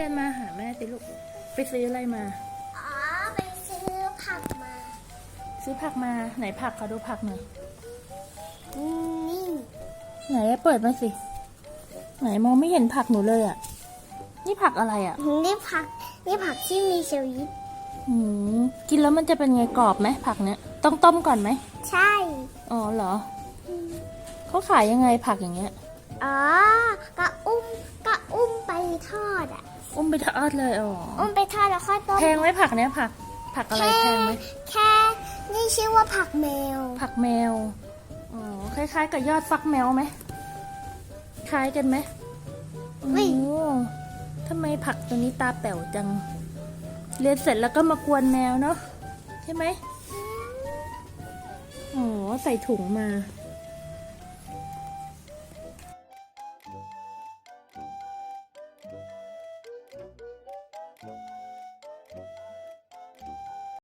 เดินมาหาแม่สิลูก ไปซื้ออะไรมา อ๋อ ไปซื้อผักมา ซื้อผักมา ไหนผักขอดูผักหน่อยนี่ ไหนอะเปิดมาสิ ไหนมองไม่เห็นผักหนูเลยอะนี่ผักอะไรอะนี่ผัก นี่ผักที่มีชีวิตอืมกินแล้วมันจะเป็นไงกรอบไหมผักเนี้ย ต้องต้มก่อนไหม ใช่ อ๋อเหรอ เขาขายยังไงผักอย่างเงี้ย อ๋อ ก็อุ้มก็อุ้มไปทอด อะอุ้มไปทอดเลยอ๋ออุ้มไปทอดแล้วค่อยต้มแพงไหมผักเนี้ยผักผักอะไรแค่แพงไหมแค่นี่ชื่อว่าผักแมว ผักแมวอ๋อคล้ายๆ กับยอดฟักแมวไหมคล้ายกันไหมโอ้อุ๊ยทำไมผักตัวนี้ตาแป๋วจัง เรียนเสร็จแล้วก็มากวนแมวเนาะใช่ไหมโอ้ใส่ถุงมา